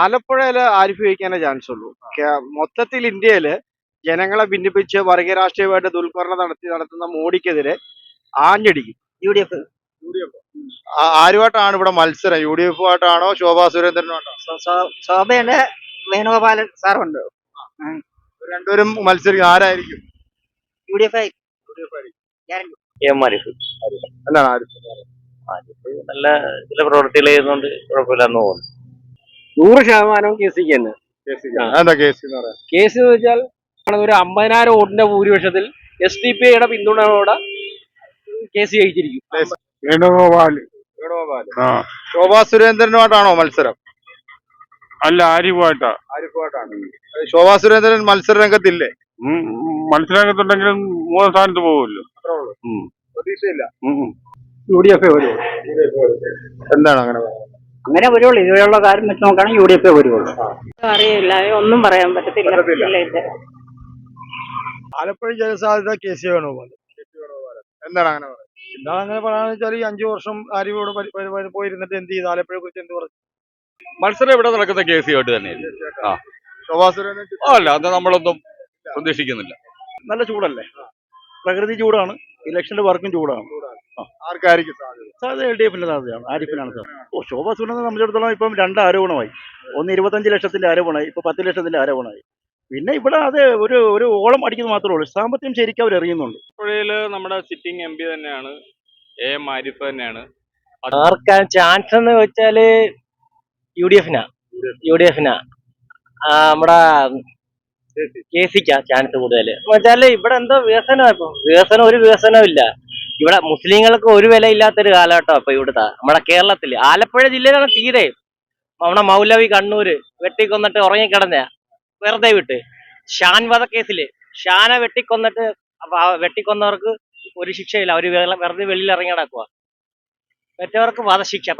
ആലപ്പുഴയിൽ ആരിഫ് ജയിക്കാനേ ചാൻസ് ഉള്ളൂ. മൊത്തത്തിൽ ഇന്ത്യയിൽ ജനങ്ങളെ ഭിന്നിപ്പിച്ച് വർഗീയ രാഷ്ട്രീയമായിട്ട് ദുൽഖരണം നടത്തി നടത്തുന്ന മോഡിക്കെതിരെ ആഞ്ഞടിക്കും. യു ഡി എഫ് ആരുമായിട്ടാണ് ഇവിടെ മത്സരം? യു ഡി എഫ് ആയിട്ടാണോ? ശോഭാ സുരേന്ദ്രനുമായിട്ടാണോ ശോഭയുണ്ട് വേണുഗോപാലൻ സാറുണ്ട്. രണ്ടുപേരും മത്സരിക്കും. ആരായിരിക്കും? യു ഡി എഫ് ആയിരിക്കും. നല്ല ചില പ്രവൃത്തികൾ ചെയ്യുന്നോണ്ട് കുഴപ്പമില്ലെന്ന് തോന്നുന്നു. നൂറ് ശതമാനവും കെ സിക്ക് തന്നെ. എന്താ കേസ് എന്ന് കേസ് എന്ന് വെച്ചാൽ ഒരു അമ്പതിനായിരം വോട്ടിന്റെ ഭൂരിപക്ഷത്തിൽ എസ് ഡി പി ഐയുടെ പിന്തുണയോടെ കേസ് ജയിച്ചിരിക്കും. വേണുഗോപാൽ. വേണുഗോപാൽ. ആ. ശോഭാ സുരേന്ദ്രനുമായിട്ടാണോ മത്സരം? അല്ല ആരിഫുമായിട്ടാ ആരിഫുമായിട്ടാണ് ശോഭാ സുരേന്ദ്രൻ മത്സര രംഗത്തില്ലേ മത്സരരംഗത്തുണ്ടെങ്കിലും മൂന്നാം സ്ഥാനത്ത് പോകുമല്ലോ പ്രതീക്ഷയില്ല. യു ഡി എഫ് വരും എന്താണ് അങ്ങനെ? അങ്ങനെ വരുള്ളൂ. ഇതുവരെയുള്ള കാര്യം വെച്ച് നോക്കുകയാണെങ്കിൽ യു ഡി എഫ് വരുള്ളൂ അറിയില്ല. ഒന്നും പറയാൻ പറ്റത്തില്ല. പറ്റത്തില്ല. ഇല്ല, ഇല്ല. ആലപ്പുഴ ജനസാധ്യത കെ സി വേണുഗോപാൽ എന്താണ് അങ്ങനെ പറയുന്നത്? എന്താണ് അങ്ങനെ പറയാന്ന് വെച്ചാൽ ഈ അഞ്ചു വർഷം ആരോട് പോയിരുന്നിട്ട് എന്ത് ചെയ്തു? ആലപ്പുഴയെ കുറിച്ച് എന്ത് പറഞ്ഞു? മത്സരം ഇവിടെ നടക്കുന്ന കെ സി ശോഭാ സുരേന്ദ്രൻ അല്ല അത് നമ്മളൊന്നും പ്രതീക്ഷിക്കുന്നില്ല. നല്ല ചൂടല്ലേ? പ്രകൃതി ചൂടാണ്. ഇലക്ഷന്റെ വർക്കും ചൂടാണ്. ആർക്കായിരിക്കും സാധ്യത? സാധ്യത എൽ ഡി എഫിന്റെ സാധ്യതയാണ്. ആരിഫിനാണ് സാധ്യത. ഓ ശോഭ സുരേന്ദ്രനെ സംബന്ധിച്ചിടത്തോളം ഇപ്പം രണ്ട് ആരോപണമായി ഒന്ന് ഇരുപത്തഞ്ച് ലക്ഷത്തിന്റെ ആരോപണമായി ഇപ്പൊ പത്ത് ലക്ഷത്തിന്റെ ആരോപണമായി പിന്നെ ഇവിടെ അത് ഒരു ഒരു ഓളം അടിക്കുന്നത് മാത്രമേ ഉള്ളൂ. സാമ്പത്തികം ശരിക്കും അവർ എറിയുന്നുണ്ട് ആലപ്പുഴയിൽ നമ്മുടെ സിറ്റിംഗ് എം പി തന്നെയാണ് എ എം ആരിഫ് തന്നെയാണ്. ആർക്കാണ് ചാൻസ് എന്ന് വെച്ചാൽ യു ഡി എഫിനാ. യു ഡി എഫിനാ. നമ്മുടെ കെ സിക്കാ ചാൻസ് കൂടുതൽ വെച്ചാൽ ഇവിടെ എന്തോ വികസനം ഇപ്പൊ. വികസനം ഒരു വികസനവും ഇല്ല. ഇവിടെ മുസ്ലിങ്ങൾക്ക് ഒരു വില ഇല്ലാത്തൊരു കാലഘട്ടം ഇപ്പൊ ഇവിടുത്തെ. നമ്മുടെ കേരളത്തിൽ ആലപ്പുഴ ജില്ലയിലാണ് തീരെ. നമ്മുടെ മൗലവി കണ്ണൂര് വെട്ടിക്കൊന്നിട്ട് ഉറങ്ങിക്കിടന്ന വെറുതെ വിട്ട്. ഷാൻ വധക്കേസിൽ. ഷാനെ വെട്ടിക്കൊന്നിട്ട് അപ്പൊ വെട്ടിക്കൊന്നവർക്ക് ഒരു ശിക്ഷയില്ല. അവർ വെറുതെ വെളിയിൽ ഇറങ്ങി നടക്കുക മറ്റവർക്ക് വധശിക്ഷ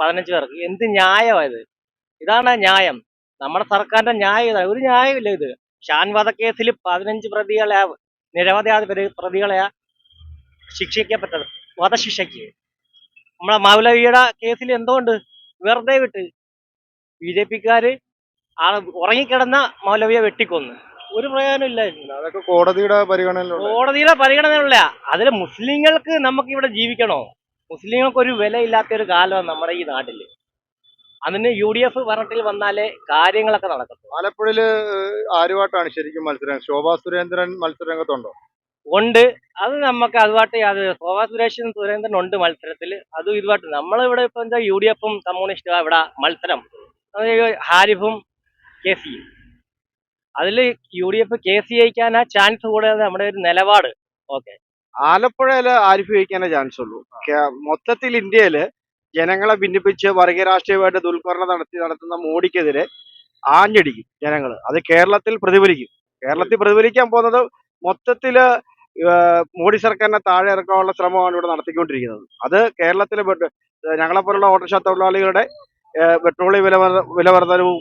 പതിനഞ്ച് പേർക്ക്. എന്ത് ന്യായമായത് ഇതാണ് ന്യായം. നമ്മുടെ സർക്കാരിന്റെ ന്യായം ഇതാണ്. ഒരു ന്യായമില്ല ഇത്. ഷാൻ വധക്കേസിൽ പതിനഞ്ച് പ്രതികളെ നിരവധി പ്രതി- പ്രതികളെ പറ്റത് വധശിക്ഷയ്ക്ക്. നമ്മളെ മൗലവിയുടെ കേസിൽ എന്തുകൊണ്ട് വെറുതെ വിട്ട് ബി ജെ പിക്കാര് ആ ഉറങ്ങിക്കിടന്ന മൗലവിയെ വെട്ടിക്കൊന്ന്? ഒരു പ്രയോജനം ഇല്ല അതൊക്കെ കോടതിയുടെ പരിഗണന കോടതിയുടെ പരിഗണനയുള്ള അതിൽ മുസ്ലിങ്ങൾക്ക് നമുക്ക് ഇവിടെ ജീവിക്കണോ? മുസ്ലിങ്ങൾക്ക് ഒരു വിലയില്ലാത്ത ഒരു കാലമാണ് നമ്മുടെ ഈ നാട്ടിൽ അതിന് യു ഡി എഫ് ഭരണത്തിൽ വന്നാലേ കാര്യങ്ങളൊക്കെ നടക്കും ആലപ്പുഴയിൽ ആരുമായിട്ടാണ് ശരിക്കും മത്സരം? ശോഭാ സുരേന്ദ്രൻ മത്സര രംഗത്തുണ്ടോ ഉണ്ട്. അത് നമുക്ക് അതുമായിട്ട് യാതൊരു ശോഭാ സുരേഷും സുരേന്ദ്രൻ ഉണ്ട് മത്സരത്തിൽ അതും ഇതുമായിട്ട് നമ്മളിവിടെ ഇപ്പൊ എന്താ യു ഡി എഫും കമ്മ്യൂണിസ്റ്റും ഇവിടെ മത്സരം. ഹാരിഫും കെ സി അതിൽ U D F K C ജയിക്കാനാ chance കൂടുതൽ നമ്മുടെ ഒരു നിലപാട്. ഓക്കെ. ആലപ്പുഴയിൽ ആരിഫ് ജയിക്കാനേ ചാൻസ് ഉള്ളൂ മൊത്തത്തിൽ ഇന്ത്യയിൽ ജനങ്ങളെ ഭിന്നിപ്പിച്ച് വർഗീയ രാഷ്ട്രീയമായിട്ട് ദുൽഖറിനെ നടത്തി നടത്തുന്ന മോഡിക്കെതിരെ ആഞ്ഞടിക്കും ജനങ്ങൾ അത് കേരളത്തിൽ പ്രതിഫലിക്കും. കേരളത്തിൽ പ്രതിഫലിക്കാൻ പോകുന്നത് മൊത്തത്തിൽ മോഡി സർക്കാരിനെ താഴെ ഇറക്കാനുള്ള ശ്രമമാണ് ഇവിടെ നടത്തിക്കൊണ്ടിരിക്കുന്നത്. അത് കേരളത്തിലെ ഞങ്ങളെ ഞങ്ങളെപ്പോലുള്ള ഓട്ടോറിക്ഷ തൊഴിലാളികളുടെ പെട്രോളിയം വില വിലവർദ്ധനവും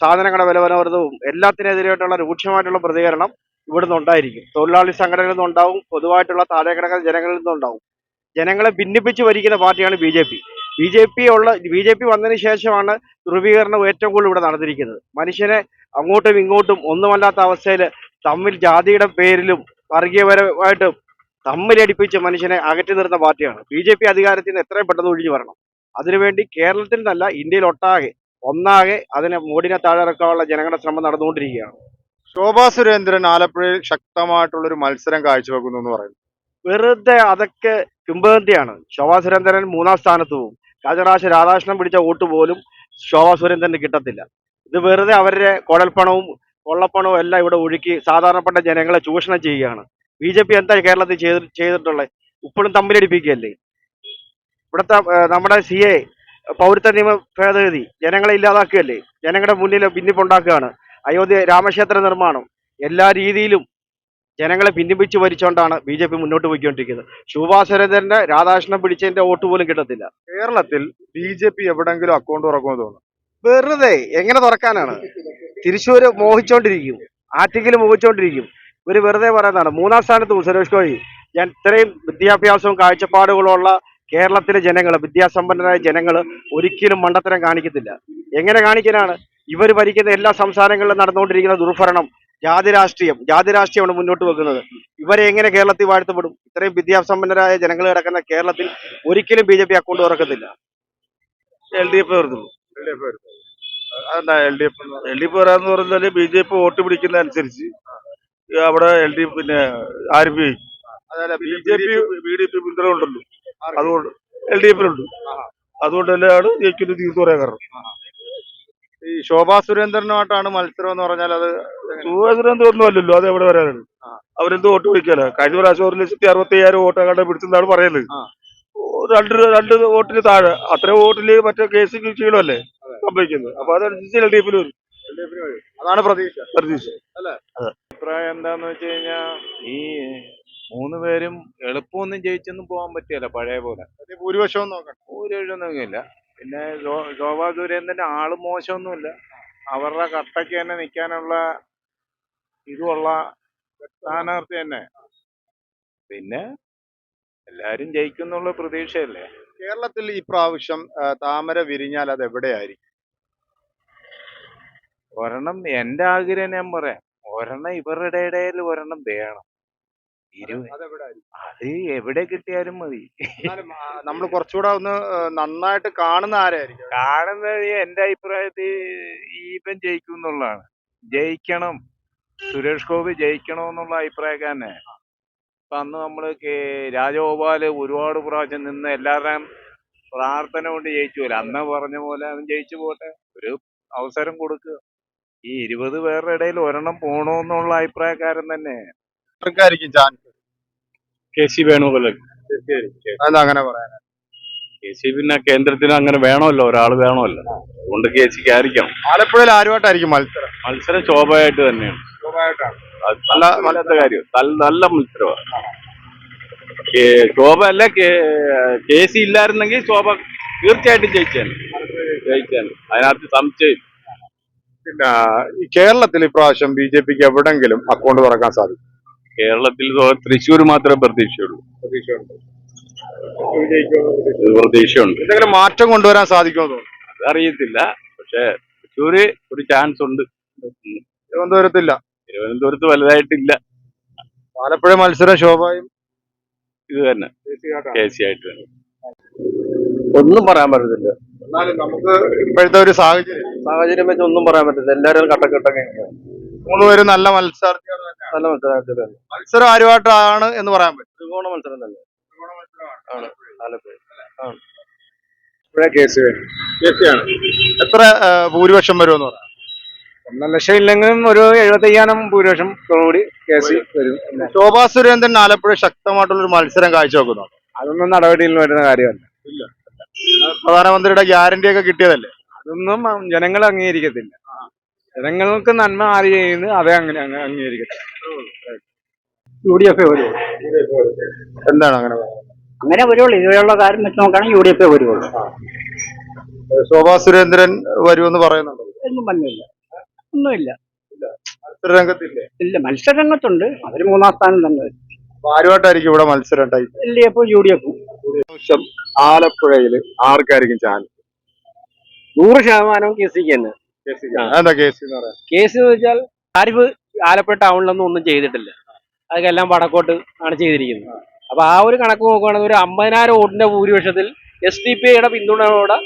സാധനങ്ങളുടെ വില വർധനവും എല്ലാത്തിനെതിരായിട്ടുള്ള രൂക്ഷമായിട്ടുള്ള പ്രതികരണം ഇവിടുന്ന് ഉണ്ടായിരിക്കും. തൊഴിലാളി സംഘടനകളിൽ നിന്നുണ്ടാവും പൊതുവായിട്ടുള്ള താഴെ കിടക്കുന്ന ജനങ്ങളിൽ നിന്നുണ്ടാവും ജനങ്ങളെ ഭിന്നിപ്പിച്ച് ഭരിക്കുന്ന പാർട്ടിയാണ് B J P. B J P ഉള്ള ബി ജെ പി വന്നതിന് ശേഷമാണ് ധ്രുവീകരണം ഏറ്റവും കൂടുതൽ ഇവിടെ നടന്നിരിക്കുന്നത്. മനുഷ്യനെ അങ്ങോട്ടും ഇങ്ങോട്ടും ഒന്നുമല്ലാത്ത അവസ്ഥയിൽ തമ്മിൽ ജാതിയുടെ പേരിലും വർഗീയപരമായിട്ടും തമ്മിലടിപ്പിച്ച് മനുഷ്യനെ അകറ്റി നിർത്തുന്ന പാർട്ടിയാണ്. ബി ജെ പി അധികാരത്തിൽ നിന്ന് എത്രയും പെട്ടെന്ന് ഒഴിഞ്ഞു വരണം. അതിനുവേണ്ടി കേരളത്തിൽ നിന്നല്ല ഇന്ത്യയിൽ ഒട്ടാകെ ഒന്നാകെ അതിനെ മോഡിനെ താഴെ ഇറക്കാനുള്ള ജനങ്ങളുടെ ശ്രമം നടന്നുകൊണ്ടിരിക്കുകയാണ്. ശോഭാ സുരേന്ദ്രൻ ആലപ്പുഴയിൽ ശക്തമായിട്ടുള്ള ഒരു മത്സരം കാഴ്ചവെക്കുന്നു എന്ന് പറയുന്നു. വെറുതെ അതൊക്കെ കിംബന്തിയാണ് ശോഭാ സുരേന്ദ്രൻ മൂന്നാം സ്ഥാനത്ത് പോകും രാജരാശ രാധാകൃഷ്ണൻ പിടിച്ച വോട്ട് പോലും ശോഭാ സുരേന്ദ്രന് കിട്ടത്തില്ല. ഇത് വെറുതെ അവരുടെ കുഴൽപ്പണവും കൊള്ളപ്പണവും എല്ലാം ഇവിടെ ഒഴുക്കി സാധാരണപ്പെട്ട ജനങ്ങളെ ചൂഷണം ചെയ്യുകയാണ്. ബി ജെ പി എന്താ കേരളത്തിൽ ചെയ്ത് ചെയ്തിട്ടുള്ളത്? ഇപ്പോഴും തമ്മിലടിപ്പിക്കുകയല്ലേ? ഇവിടുത്തെ നമ്മുടെ സി എ പൗരത്വ നിയമ ഭേദഗതി ജനങ്ങളെ ഇല്ലാതാക്കുകയല്ലേ? ജനങ്ങളുടെ മുന്നിൽ ഭിന്നിപ്പുണ്ടാക്കുകയാണ്. അയോധ്യ രാമക്ഷേത്ര നിർമ്മാണം എല്ലാ രീതിയിലും ജനങ്ങളെ ഭിന്നിപ്പിച്ച് ഭരിച്ചുകൊണ്ടാണ് ബി ജെ പി മുന്നോട്ട് പോയിക്കൊണ്ടിരിക്കുന്നത്. ശോഭാ സുരേന്ദ്രന്റെ രാധാകൃഷ്ണൻ പിടിച്ചതിന്റെ വോട്ട് പോലും കിട്ടത്തില്ല. കേരളത്തിൽ ബി ജെ പി എവിടെങ്കിലും അക്കൗണ്ട് തുറക്കുമെന്ന് തോന്നുന്നു. വെറുതെ എങ്ങനെ തുറക്കാനാണ്? തൃശ്ശൂര് മോഹിച്ചോണ്ടിരിക്കും. ആറ്റിങ്ങിൽ മോഹിച്ചോണ്ടിരിക്കും. ഇവർ വെറുതെ പറയുന്നതാണ്. മൂന്നാം സ്ഥാനത്ത് സുരേഷ് ഗോപി. ഞാൻ ഇത്രയും വിദ്യാഭ്യാസവും കാഴ്ചപ്പാടുകളുള്ള കേരളത്തിലെ ജനങ്ങൾ വിദ്യാസമ്പന്നരായ ജനങ്ങൾ ഒരിക്കലും മണ്ടത്തരം കാണിക്കത്തില്ല. എങ്ങനെ കാണിക്കാനാണ്? ഇവർ ഭരിക്കുന്ന എല്ലാ സംസ്ഥാനങ്ങളിലും നടന്നുകൊണ്ടിരിക്കുന്ന ദുർഭരണം ജാതി രാഷ്ട്രീയം ജാതി രാഷ്ട്രീയമാണ് മുന്നോട്ട് വെക്കുന്നത്. ഇവരെ എങ്ങനെ കേരളത്തിൽ വാഴ്ത്തപ്പെടും? ഇത്രയും വിദ്യാസമ്പന്നരായ ജനങ്ങൾ കിടക്കുന്ന കേരളത്തിൽ ഒരിക്കലും ബി ജെ പി അക്കൗണ്ട് തുറക്കത്തില്ല. എൽ ഡി എഫ് വരുന്നുള്ളൂ അതെന്താ L D F L D F വരാന്ന് പറഞ്ഞാൽ ബി ജെ പി വോട്ട് പിടിക്കുന്ന അനുസരിച്ച് അവിടെ എൽ ഡി എഫ് പിന്നെ ആര് P B J P B D P പിന്തുണ ഉണ്ടല്ലോ അതുകൊണ്ട് എൽ ഡി എഫിലുണ്ട്. അതുകൊണ്ട് തന്നെയാണ് ജയിക്കുന്നത് തീർത്തു പറയാൻ കാരണം. ഈ ശോഭാ സുരേന്ദ്രനുമായിട്ടാണ് മത്സരം എന്ന് പറഞ്ഞാൽ അത് ശോഭാ സുരേന്ദ്രൻ അല്ലല്ലോ അത് എവിടെ വരാനാണ്? അവരെന്ത് വോട്ട് പിടിക്കാനാ? കഴിഞ്ഞ പ്രാവശ്യം ഒരു ലക്ഷത്തി അറുപത്തി അയ്യായിരം വോട്ട് അങ്ങോട്ട് പിടിച്ചെന്നാണ് പറയുന്നത്. രണ്ട് രണ്ട് വോട്ടിന് താഴെ. അത്ര വോട്ടിൽ മറ്റേ കേസ് ക്ഷീണമല്ലേ സംഭവിക്കുന്നത്. അപ്പൊ അതനുസരിച്ച് എൽ ഡി എഫിൽ വരും. അതാണ് പ്രതീക്ഷ. പ്രതീക്ഷ. അഭിപ്രായം എന്താന്ന് വെച്ച് കഴിഞ്ഞാൽ ഈ മൂന്ന് പേരും എളുപ്പമൊന്നും ജയിച്ചൊന്നും പോകാൻ പറ്റിയല്ല പഴയ പോലെ. ഭൂരിപക്ഷം നോക്കണം. ഭൂരിപക്ഷം ഇല്ല പിന്നെ ശോഭാ സുരേന്ദ്രന്റെ ആൾ മോശമൊന്നുമില്ല. അവരുടെ കട്ടയ്ക്ക് തന്നെ നിൽക്കാനുള്ള ഇതുള്ള സ്ഥാനാർത്ഥി തന്നെ. പിന്നെ എല്ലാരും ജയിക്കുന്നുള്ള പ്രതീക്ഷയല്ലേ? കേരളത്തിൽ ഈ പ്രാവശ്യം താമര വിരിഞ്ഞാൽ അത് എവിടെയായിരിക്കും? ഒരെണ്ണം എന്റെ ആഗ്രഹം ഞാൻ പറയാം. ഒരെണ്ണം ഇവരുടെ ഇടയിൽ ഒരെണ്ണം വേണം. അത് എവിടെ കിട്ടിയാലും മതി. നമ്മൾ കുറച്ചുകൂടെ ഒന്ന് നന്നായിട്ട് കാണുന്ന ആരായിരിക്കും? കാണുന്നത് എന്റെ അഭിപ്രായത്തിൽ ഈവൻ ജയിക്കും എന്നുള്ളതാണ് ജയിക്കണം. സുരേഷ് ഗോപി ജയിക്കണമെന്നുള്ള അഭിപ്രായക്കാരനെ ഇപ്പൊ അന്ന് നമ്മൾ കേ- രാജഗോപാൽ ഒരുപാട് പ്രാവശ്യം നിന്ന് എല്ലാവരുടെയും പ്രാർത്ഥന കൊണ്ട് ജയിച്ചു പോലെ അന്ന് പറഞ്ഞ പോലെ അവൻ ജയിച്ചു പോട്ടെ. ഒരു അവസരം കൊടുക്കുക ഈ ഇരുപത് പേരുടെ ഇടയിൽ ഒരെണ്ണം പോണോന്നുള്ള അഭിപ്രായക്കാരൻ തന്നെ. ആർക്കായിരിക്കും ചാൻസ് കെ സി വേണുപോലെ അങ്ങനെ പറയാനാ? കെ സി പിന്നെ കേന്ദ്രത്തിന് അങ്ങനെ വേണമല്ലോ ഒരാൾ വേണമല്ലോ. അതുകൊണ്ട് കെ സിക്ക് ആയിരിക്കണം ആലപ്പുഴയിൽ ആരുമായിട്ടായിരിക്കും മത്സരം? മത്സരം ശോഭയായിട്ട് തന്നെയാണ്. അത് നല്ല നല്ല കാര്യം. നല്ല മത്സരമാണ്. ശോഭ അല്ല കെ സി ഇല്ലായിരുന്നെങ്കിൽ ശോഭ തീർച്ചയായിട്ടും ജയിച്ചാണ് ജയിച്ചാണ് അതിനകത്ത് സംശയം പിന്നെ കേരളത്തിൽ ഇപ്രാവശ്യം ബി ജെ പിക്ക് എവിടെങ്കിലും അക്കൗണ്ട് തുറക്കാൻ സാധിക്കും? കേരളത്തിൽ തൃശ്ശൂർ മാത്രമേ പ്രതീക്ഷയുള്ളൂ. പ്രതീക്ഷയുണ്ട്. എന്തെങ്കിലും മാറ്റം കൊണ്ടുവരാൻ സാധിക്കുമോ തോന്നുന്നു? അതറിയത്തില്ല. പക്ഷെ തൃശ്ശൂര് ഒരു ചാൻസ് ഉണ്ട്. തിരുവനന്തപുരത്തില്ല. തിരുവനന്തപുരത്ത് വലുതായിട്ടില്ല. ആലപ്പുഴ മത്സരം ശോഭയും ഇത് തന്നെ. കെ സി ആയിട്ട് തന്നെ. ഒന്നും പറയാൻ പറ്റത്തില്ല. എന്നാലും നമുക്ക് ഇപ്പോഴത്തെ ഒരു സാഹചര്യം. സാഹചര്യം വെച്ച് ഒന്നും പറയാൻ പറ്റത്തില്ല. എല്ലാവരും കട്ടക്കെട്ടൊക്കെ മൂന്നുപേരും നല്ല മത്സരാർത്ഥികൾ തന്നെയാണ്. നല്ല മത്സരം തന്നെ. മത്സരം ആരുമായിട്ടാണ് എന്ന് പറയാൻ പറ്റും. ത്രികോണ മത്സരം തന്നെ. ആണ്. ആലപ്പുഴ. കേസ് ആണ്. എത്ര ഭൂരിപക്ഷം വരുമെന്ന് പറയാം? ഒന്നര ലക്ഷം ഇല്ലെങ്കിലും ഒരു എഴുപത്തയ്യായിരം ഭൂരിപക്ഷം കൂടി കേസ് വരും. ശോഭാ സുരേന്ദ്രൻ ആലപ്പുഴ ശക്തമായിട്ടുള്ള ഒരു മത്സരം കാഴ്ചവെക്കുന്നു. അതൊന്നും നടപടിയിൽ വരുന്ന കാര്യമല്ല. പ്രധാനമന്ത്രിയുടെ ഗ്യാരണ്ടി ഒക്കെ കിട്ടിയതല്ലേ? അതൊന്നും ജനങ്ങൾ അംഗീകരിക്കത്തില്ല. ജനങ്ങൾക്ക് നന്മ ആര് ചെയ്യുന്നു അതേ അങ്ങനെ അങ്ങ് അംഗീകരിക്കത്തില്ല. യു ഡി എഫ് വരുള്ളൂ എന്താണ് അങ്ങനെ? അങ്ങനെ വരുള്ളൂ ഇതുവരെയുള്ള കാര്യം വെച്ച് നോക്കുകയാണെങ്കിൽ യു ഡി എഫ് വരുള്ളൂ ശോഭാ സുരേന്ദ്രൻ വരുമെന്ന് പറയുന്നുണ്ടോ? ഒന്നും പറഞ്ഞില്ല ഒന്നുമില്ല. മത്സര രംഗത്തില്ലേ ഇല്ല മത്സരരംഗത്തുണ്ട്. അവർ മൂന്നാം സ്ഥാനം തന്നെ അപ്പൊ ആരുമായിട്ടായിരിക്കും ഇവിടെ മത്സരം ഉണ്ടായി? ഇപ്പൊ യു ഡി എഫും ആലപ്പുഴയിൽ ആർക്കായിരിക്കും ചാൻസ് നൂറ് ശതമാനവും കെ സിക്ക് തന്നെ. എന്താ കേസ് എന്ന് പറയാം കേസ് എന്ന് വെച്ചാൽ ആരിഫ് ആലപ്പുഴ ടൗണിലൊന്നും ഒന്നും ചെയ്തിട്ടില്ല. അതൊക്കെ എല്ലാം വടക്കോട്ട് ആണ് ചെയ്തിരിക്കുന്നത്. അപ്പൊ ആ ഒരു കണക്ക് നോക്കുകയാണെങ്കിൽ ഒരു അമ്പതിനായിരം വോട്ടിന്റെ ഭൂരിപക്ഷത്തിൽ എസ് ഡി പി ഐയുടെ പിന്തുണയോടെ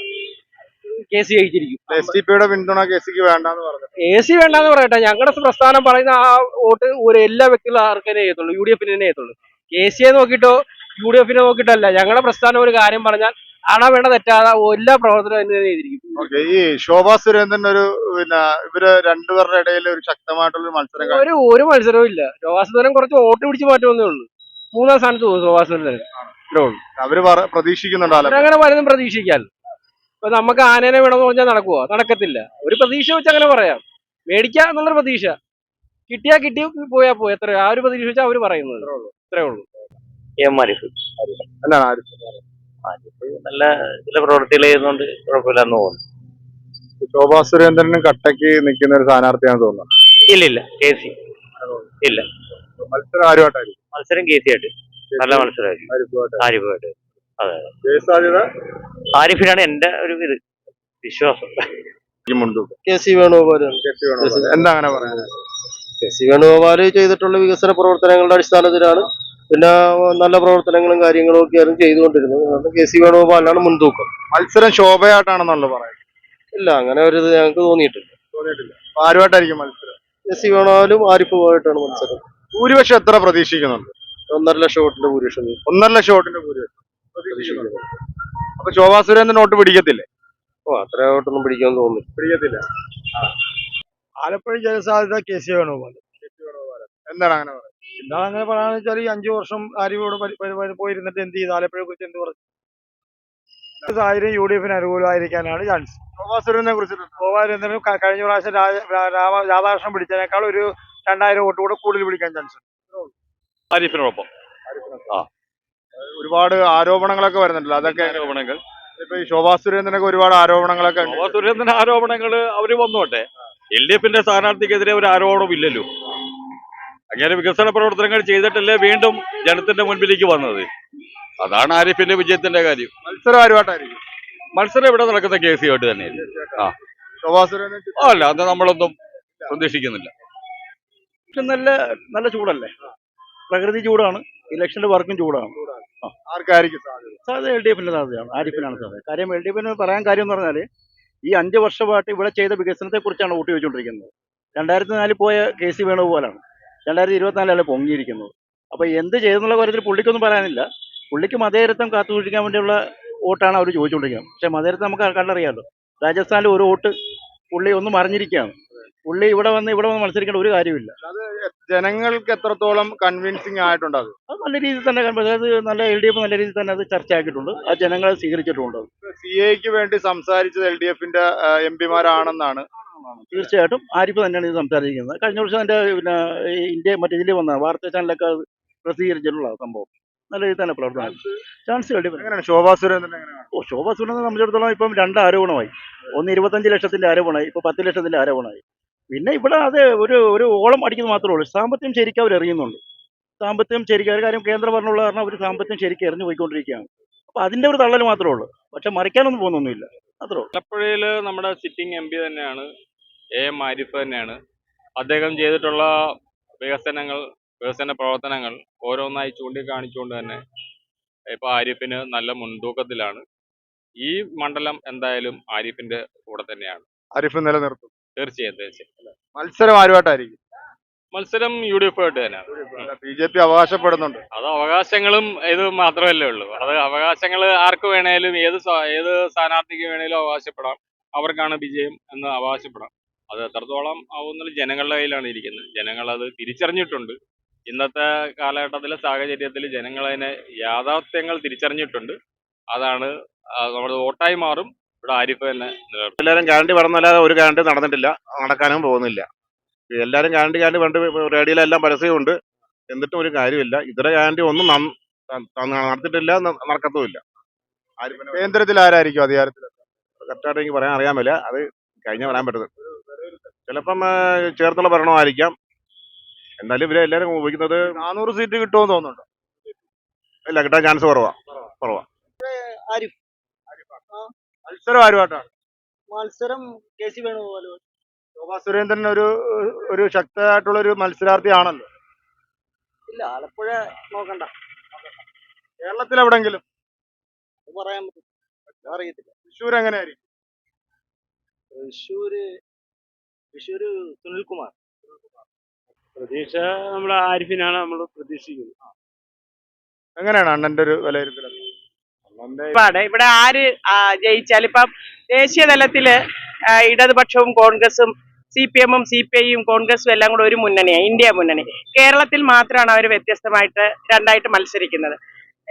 കെ സി ജയിച്ചിരിക്കും എസ് ഡി പിയുടെ പിന്തുണ കേസിക്ക് വേണ്ടെന്ന് പറഞ്ഞു എ സി വേണ്ടെന്ന് പറയട്ടെ. ഞങ്ങളുടെ പ്രസ്ഥാനം പറയുന്ന ആ വോട്ട് ഒരു എല്ലാ വ്യക്തികളും ആർക്കേ ചെയ്യത്തുള്ളൂ. യു ഡി എഫിന് തന്നെ ചെയ്യത്തുള്ളൂ. കെ സിയെ നോക്കിയിട്ടോ യു ഡി എഫിനെ നോക്കിയിട്ടല്ല. ഞങ്ങളുടെ പ്രസ്ഥാനം ഒരു കാര്യം പറഞ്ഞാൽ അണ വേണ്ട തെറ്റാതെ എല്ലാ പ്രവർത്തനവും തന്നെ ചെയ്തിരിക്കും. ഓക്കെ ഈ ശോഭാ സുരേന്ദ്രൻ ഒരു പിന്നെ ഇവർ രണ്ടുപേരുടെ ഇടയിൽ ഒരു ശക്തമായിട്ടുള്ള മത്സരം ഒരു ഒരു മത്സരവും ഇല്ല. ശോഭാ സുരേന്ദ്രൻ കുറച്ച് വോട്ട് പിടിച്ച് മാറ്റുമെന്നേ ഉള്ളൂ. മൂന്നാം സ്ഥാനത്ത് പോകും ശോഭാ സുരേന്ദ്രൻ. അവർ പ്രതീക്ഷിക്കുന്നുണ്ട്? അങ്ങനെ പലതും പ്രതീക്ഷിക്കാൻ ഇപ്പൊ നമുക്ക് ആനേനെ വേണമെന്ന് പറഞ്ഞാൽ നടക്കുവോ? നടക്കത്തില്ല. ഒരു പ്രതീക്ഷ വെച്ച് അങ്ങനെ പറയാം. മേടിക്കുക എന്നുള്ളൊരു പ്രതീക്ഷ. കിട്ടിയാ കിട്ടിയ പോയാ പോയി. എത്ര ആ ഒരു പ്രതീക്ഷ വെച്ചാൽ അവർ പറയുന്നത്. ഇത്രേ ഉള്ളൂ. എം ആരിഫ് ആര് നല്ല ചില പ്രവൃത്തികൾ ചെയ്യുന്നോണ്ട് കുഴപ്പമില്ലെന്ന് തോന്നുന്നു. ശോഭാ സുരേന്ദ്രനും കട്ടയ്ക്ക് നിൽക്കുന്ന ഒരു സ്ഥാനാർത്ഥിയാണ് തോന്നുന്നത് ഇല്ല ഇല്ല. K C. ഇല്ല. മത്സരം ആരുമായിട്ടായിരിക്കും? മത്സരം കെ സി ആയിട്ട്. നല്ല മത്സരമായിരിക്കും. ആരിഫുമായിട്ട്. സാധ്യത ആരിഫിനാണ് എന്റെ ഒരു ഇത് വിശ്വാസം. കെ സി വേണുഗോപാൽ എന്താ അങ്ങനെ പറയുന്നത്? കെ സി വേണുഗോപാൽ ചെയ്തിട്ടുള്ള വികസന പ്രവർത്തനങ്ങളുടെ അടിസ്ഥാനത്തിലാണ് പിന്നെ നല്ല പ്രവർത്തനങ്ങളും കാര്യങ്ങളും ഒക്കെ ആയിരുന്നു ചെയ്തുകൊണ്ടിരുന്നത്. കെ സി വേണുഗോപാലിനാണ് മുൻതൂക്കം. മത്സരം ശോഭയായിട്ടാണെന്നാണല്ലോ പറയുന്നത്? ഇല്ല അങ്ങനെ ഒരു ഇത് ഞങ്ങൾക്ക് തോന്നിയിട്ടില്ല. തോന്നിയിട്ടില്ല. ആരുമായിട്ടായിരിക്കും മത്സരം? കെ സി വേണുഗോപാലും ആരിഫുമായിട്ടാണ് മത്സരം. ഭൂരിപക്ഷം എത്ര പ്രതീക്ഷിക്കുന്നുണ്ട്? ഒന്നര ലക്ഷം വോട്ടിന്റെ ഭൂരിപക്ഷം. ഒന്നര ലക്ഷം വോട്ടിന്റെ ഭൂരിപക്ഷം. അപ്പൊ ശോഭാ സുരേന്ദ്രൻ വോട്ട് പിടിക്കത്തില്ലേ? ഓ അത്ര വോട്ടൊന്നും പിടിക്കുമെന്ന് തോന്നുന്നു പിടിക്കത്തില്ല. ആലപ്പുഴ ജനസാധ്യത കെ സി വേണുഗോപാൽ എന്താണ് അങ്ങനെ പറയുന്നത്? എന്താണ് അങ്ങനെ പറയാന്ന് വെച്ചാൽ ഈ അഞ്ചു വർഷം ആര്യവോട് പോയിരുന്നിട്ട് എന്ത് ചെയ്ത്? ആലപ്പുഴയെ കുറിച്ച് എന്ത് പറഞ്ഞു? സാഹചര്യം യു ഡി എഫിന് അനുകൂലമായിരിക്കാനാണ് ചാൻസ്. ശോഭാ സുരേന്ദ്രനെ കുറിച്ചിട്ട് ശോഭാ കഴിഞ്ഞ പ്രാവശ്യം രാധാകൃഷ്ണൻ പിടിച്ചതിനേക്കാൾ ഒരു രണ്ടായിരം വോട്ട് കൂടെ കൂടുതൽ പിടിക്കാൻ ചാൻസ് ആരിഫിനോടൊപ്പം. ഒരുപാട് ആരോപണങ്ങളൊക്കെ വരുന്നുണ്ടല്ലോ. അതൊക്കെ ആരോപണങ്ങൾ. ഇപ്പൊ ഈ ശോഭാ സുരേന്ദ്രനൊക്കെ ഒരുപാട് ആരോപണങ്ങളൊക്കെ ഉണ്ട്. ശോഭാ സുരേന്ദ്രൻ ആരോപണങ്ങൾ അവർ വന്നോട്ടെ. എൽ ഡി എഫിന്റെ സ്ഥാനാർത്ഥിക്കെതിരെ ഒരു ആരോപണം ഇല്ലല്ലോ. അങ്ങനെ വികസന പ്രവർത്തനങ്ങൾ ചെയ്തിട്ടല്ലേ വീണ്ടും ജനത്തിന്റെ മുൻപിലേക്ക് വന്നത്. അതാണ് ആരിഫിന്റെ വിജയത്തിന്റെ കാര്യം. മത്സരം ആരുമായിട്ടായിരിക്കും മത്സരം ഇവിടെ നടക്കുന്ന കെ സി ആയിട്ട് തന്നെയല്ലേ ശോഭാ സുരേന്ദ്രൻ അല്ല അത് നമ്മളൊന്നും പ്രതീക്ഷിക്കുന്നില്ല. നല്ല നല്ല ചൂടല്ലേ? പ്രകൃതി ചൂടാണ് ഇലക്ഷന്റെ വർക്കും ചൂടാണ്. ആർക്കായിരിക്കും സാധ്യത? സാധ്യത എൽ ഡി എഫിന്റെ സാധ്യതയാണ്. ആരിഫിനാണ് സാധ്യത. കാര്യം എൽ ഡി എഫിന് പറയാൻ കാര്യം എന്ന് പറഞ്ഞാൽ ഈ അഞ്ച് വർഷമായിട്ട് ഇവിടെ ചെയ്ത വികസനത്തെ കുറിച്ചാണ് ഊട്ടി വെച്ചുകൊണ്ടിരിക്കുന്നത് രണ്ടായിരത്തി നാലിൽ പോയ കെ സി വേണുപോലാണ് രണ്ടായിരത്തി ഇരുപത്തിനാലാണ് പൊങ്ങിയിരിക്കുന്നത്. അപ്പൊ എന്ത് ചെയ്തെന്നുള്ള കാര്യത്തിൽ പുള്ളിക്കൊന്നും പറയാനില്ല. പുള്ളിക്ക് മതേരത്വം കാത്തുസൂക്ഷിക്കാൻ വേണ്ടിയുള്ള വോട്ടാണ് അവർ ചോദിച്ചുകൊണ്ടിരിക്കുന്നത്. പക്ഷെ മതേരത്വം നമുക്ക് കണ്ടറിയാമല്ലോ രാജസ്ഥാനിൽ ഒരു വോട്ട് പുള്ളി ഒന്നും മറിഞ്ഞിരിക്കുകയാണ്. പുള്ളി ഇവിടെ വന്ന് ഇവിടെ വന്ന് മത്സരിക്കേണ്ട ഒരു കാര്യമില്ല ജനങ്ങൾക്ക് എത്രത്തോളം കൺവിൻസിങ് ആയിട്ടുണ്ട് അത്? അത് നല്ല രീതിയിൽ തന്നെ അതായത് നല്ല എൽ ഡി എഫ് നല്ല രീതിയിൽ തന്നെ അത് ചർച്ചയാക്കിയിട്ടുണ്ട്. ആ ജനങ്ങളെ സ്വീകരിച്ചിട്ടുമുണ്ട് അത്. സി എക്ക് വേണ്ടി സംസാരിച്ചത് എൽ ഡി എഫിന്റെ എം പിമാരാണെന്നാണ് തീർച്ചയായിട്ടും ആരിഫ് തന്നെയാണ് ഇത് സംസാരിക്കുന്നത്. കഴിഞ്ഞ വർഷം എന്റെ പിന്നെ ഇന്ത്യ മറ്റേ ഇതിൽ വന്ന വാർത്താ ചാനലൊക്കെ പ്രസിദ്ധീകരിച്ചിട്ടുള്ള സംഭവം. നല്ല രീതിയിൽ തന്നെ പ്രവർത്തനം. ചാൻസ് എങ്ങനെയാണ്? ശോഭാ സുരേന്ദ്രൻ എങ്ങനെയാണ്? ഓ ശോഭാ സുരേന്ദ്രനെ സംബന്ധിച്ചിടത്തോളം ഇപ്പം രണ്ട് ആരോപണമായി. ഒന്ന് ഇരുപത്തഞ്ച് ലക്ഷത്തിന്റെ ആരോപണമായി. ഇപ്പൊ പത്ത് ലക്ഷത്തിന്റെ ആരോപണമായി. പിന്നെ ഇവിടെ അത് ഒരു ഒരു ഓളം അടിക്കുന്നത് മാത്രമേ ഉള്ളൂ. സാമ്പത്തികം ശരിക്കും അവർ എറിയുന്നുണ്ട്. സാമ്പത്തികം ശരിക്കും അവർ കാര്യം കേന്ദ്ര ഭരണമുള്ള കാരണം അവർ സാമ്പത്തികം ശരിക്കും എറിഞ്ഞു പോയിക്കൊണ്ടിരിക്കുകയാണ്. അപ്പൊ അതിന്റെ ഒരു തള്ളൽ മാത്രമേ ഉള്ളൂ. പക്ഷെ മറിക്കാനൊന്നും പോകുന്നൊന്നുമില്ല. അത്രേ ഉള്ളൂ. ആലപ്പുഴയിൽ നമ്മുടെ സിറ്റിംഗ് എം പി തന്നെയാണ് എ എം ആരിഫ് തന്നെയാണ്. അദ്ദേഹം ചെയ്തിട്ടുള്ള വികസനങ്ങൾ വികസന പ്രവർത്തനങ്ങൾ ഓരോന്നായി ചൂണ്ടിക്കാണിച്ചുകൊണ്ട് തന്നെ ഇപ്പോൾ ആരിഫിന് നല്ല മുൻതൂക്കത്തിലാണ്. ഈ മണ്ഡലം എന്തായാലും ആരിഫിന്റെ കൂടെ തന്നെയാണ്. ആരിഫ് നിലനിർത്തും. തീർച്ചയായും തീർച്ചയായും. മത്സരം ആരുമായിട്ടായിരിക്കും? മത്സരം യു ഡി എഫ് ആയിട്ട് തന്നെയാണ്. ബി ജെ പി അവകാശപ്പെടുന്നുണ്ട്. അത് അവകാശങ്ങളും ഇത് മാത്രമല്ലേ ഉള്ളൂ. അത് അവകാശങ്ങൾ ആർക്ക് വേണേലും ഏത് ഏത് സ്ഥാനാർത്ഥിക്ക് വേണേലും അവകാശപ്പെടാം. അവർക്കാണ് വിജയം എന്ന് അവകാശപ്പെടാം. അത് എത്രത്തോളം ആവുന്നത് ജനങ്ങളുടെ കയ്യിലാണ് ഇരിക്കുന്നത്. ജനങ്ങൾ അത് തിരിച്ചറിഞ്ഞിട്ടുണ്ട്. ഇന്നത്തെ കാലഘട്ടത്തിലെ സാഹചര്യത്തിൽ ജനങ്ങൾ അതിനെ യാഥാർത്ഥ്യങ്ങൾ തിരിച്ചറിഞ്ഞിട്ടുണ്ട്. അതാണ് നമ്മുടെ വോട്ടായി മാറും. ഇവിടെ ആരിഫ് തന്നെ നിലനിർത്തും എല്ലാവരും ഗ്യാരണ്ടി പറഞ്ഞല്ലാതെ ഒരു ഗ്യാരണ്ടി നടന്നിട്ടില്ല. നടക്കാനും പോകുന്നില്ല. എല്ലാവരും ഗ്യാരണ്ടി ഗ്യാരണ്ടി പണ്ട് റേഡിയോയിലെല്ലാം പരസ്യമുണ്ട് എന്നിട്ടും ഒരു കാര്യമില്ല. ഇതര ഗ്യാരണ്ടി ഒന്നും നടത്തിട്ടില്ല നടത്തിയിട്ടില്ല നടക്കത്തുമില്ല. കേന്ദ്രത്തിൽ ആരായിരിക്കും അധികാരത്തിൽ കറക്റ്റായിട്ട് എനിക്ക് പറയാൻ അറിയാൻ പറ്റില്ല അത് കഴിഞ്ഞാൽ വരാൻ പറ്റുന്നത് ചിലപ്പം ചേർത്തുള്ള ഭരണമായിരിക്കാം. എന്നാലും ഇവരെ എല്ലാവരും ഉപയോഗിക്കുന്നത് നാനൂറ് സീറ്റ് കിട്ടുമെന്ന് തോന്നുന്നുണ്ടോ? ഇല്ല കിട്ടാൻ ചാൻസ് കുറവാ. മത്സരം ആരുമായിട്ടാണ്? മത്സരം കെ സി വേണുഗോപാൽ ശോഭാ സുരേന്ദ്രൻ ഒരു ഒരു ശക്തമായിട്ടുള്ള ഒരു മത്സരാർത്ഥിയാണല്ലോ. ഇല്ല ആലപ്പുഴ നോക്കണ്ട. കേരളത്തിൽ എവിടെങ്കിലും പറയാൻ പറ്റും അറിയത്തില്ല. തൃശ്ശൂർ എങ്ങനെയായിരിക്കും? തൃശ്ശൂര് തൃശ്ശൂര് സുനിൽകുമാർ പ്രതീക്ഷ നമ്മൾ ആരിഫിനാണ് നമ്മൾ പ്രതീക്ഷിക്കുന്നത്. എങ്ങനെയാണ് അണ്ണന്റെ ഒരു വിലയിരുത്തൽ ഇവിടെ ആര് ജയിച്ചാൽ ഇപ്പം ദേശീയ തലത്തിൽ ഇടതുപക്ഷവും കോൺഗ്രസും സി പി എമ്മും സി പി ഐയും കോൺഗ്രസും എല്ലാം കൂടെ ഒരു മുന്നണിയാണ് ഇന്ത്യ മുന്നണി. കേരളത്തിൽ മാത്രമാണ് അവർ വ്യത്യസ്തമായിട്ട് രണ്ടായിട്ട് മത്സരിക്കുന്നത്.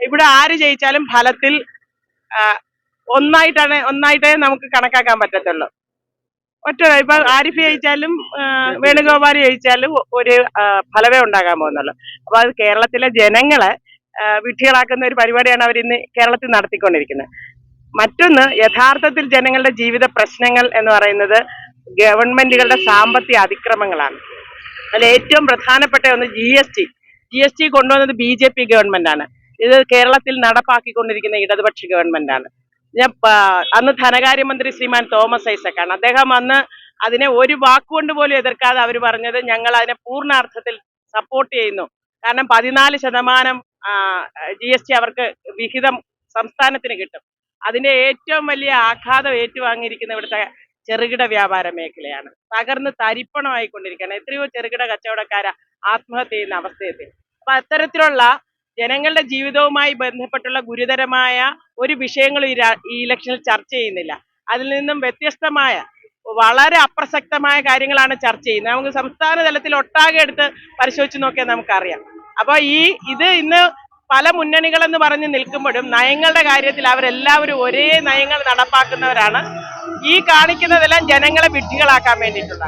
ഇവിടെ ആര് ജയിച്ചാലും ഫലത്തിൽ ഒന്നായിട്ടാണ് ഒന്നായിട്ടേ നമുക്ക് കണക്കാക്കാൻ പറ്റത്തുള്ളൂ. ഒറ്റ ഇപ്പൊ ആരിഫ് ജയിച്ചാലും വേണുഗോപാൽ ജയിച്ചാലും ഒരു ഫലമേ ഉണ്ടാകാൻ പോകുന്നുള്ളൂ. അപ്പൊ അത് കേരളത്തിലെ ജനങ്ങളെ വിഡ്ഢികളാക്കുന്ന ഒരു പരിപാടിയാണ് അവർ ഇന്ന് കേരളത്തിൽ നടത്തിക്കൊണ്ടിരിക്കുന്നത്. മറ്റൊന്ന് യഥാർത്ഥത്തിൽ ജനങ്ങളുടെ ജീവിത പ്രശ്നങ്ങൾ എന്ന് പറയുന്നത് ഗവൺമെന്റുകളുടെ സാമ്പത്തിക അതിക്രമങ്ങളാണ്. അതിൽ ഏറ്റവും പ്രധാനപ്പെട്ട ഒന്ന് G S T. G S T കൊണ്ടുവന്നത് ബി ജെ പി ഗവൺമെന്റാണ്. ഇത് കേരളത്തിൽ നടപ്പാക്കിക്കൊണ്ടിരിക്കുന്ന ഇടതുപക്ഷ ഗവൺമെന്റാണ്. ഞാൻ അന്ന് ധനകാര്യമന്ത്രി ശ്രീമാൻ തോമസ് ഐസക്കാണ്. അദ്ദേഹം അന്ന് അതിനെ ഒരു വാക്കുകൊണ്ട് പോലും എതിർക്കാതെ അവർ പറഞ്ഞത് ഞങ്ങൾ അതിനെ പൂർണാർത്ഥത്തിൽ സപ്പോർട്ട് ചെയ്യുന്നു. കാരണം പതിനാല് ശതമാനം ജി എസ് ടി അവർക്ക് വിഹിതം സംസ്ഥാനത്തിന് കിട്ടും. അതിന്റെ ഏറ്റവും വലിയ ആഘാതം ഏറ്റുവാങ്ങിയിരിക്കുന്ന ഇവിടുത്തെ ചെറുകിട വ്യാപാര മേഖലയാണ്. തകർന്ന് തരിപ്പണമായിക്കൊണ്ടിരിക്കുകയാണ്. എത്രയോ ചെറുകിട കച്ചവടക്കാര ആത്മഹത്യ ചെയ്യുന്ന അവസ്ഥയെത്തി. അപ്പൊ അത്തരത്തിലുള്ള ജനങ്ങളുടെ ജീവിതവുമായി ബന്ധപ്പെട്ടുള്ള ഗുരുതരമായ ഒരു വിഷയങ്ങളും ഈ ഇലക്ഷനിൽ ചർച്ച ചെയ്യുന്നില്ല. അതിൽ നിന്നും വ്യത്യസ്തമായ വളരെ അപ്രസക്തമായ കാര്യങ്ങളാണ് ചർച്ച ചെയ്യുന്നത്. നമുക്ക് സംസ്ഥാന തലത്തിൽ ഒട്ടാകെ എടുത്ത് പരിശോധിച്ച് നോക്കിയാൽ നമുക്കറിയാം. അപ്പൊ ഈ ഇത് ഇന്ന് പല മുന്നണികളെന്ന് പറഞ്ഞ് നിൽക്കുമ്പോഴും നയങ്ങളുടെ കാര്യത്തിൽ അവരെല്ലാവരും ഒരേ നയങ്ങൾ നടപ്പാക്കുന്നവരാണ്. ഈ കാണിക്കുന്നതെല്ലാം ജനങ്ങളെ വിഡ്ഢികളാക്കാൻ വേണ്ടിയിട്ടുള്ള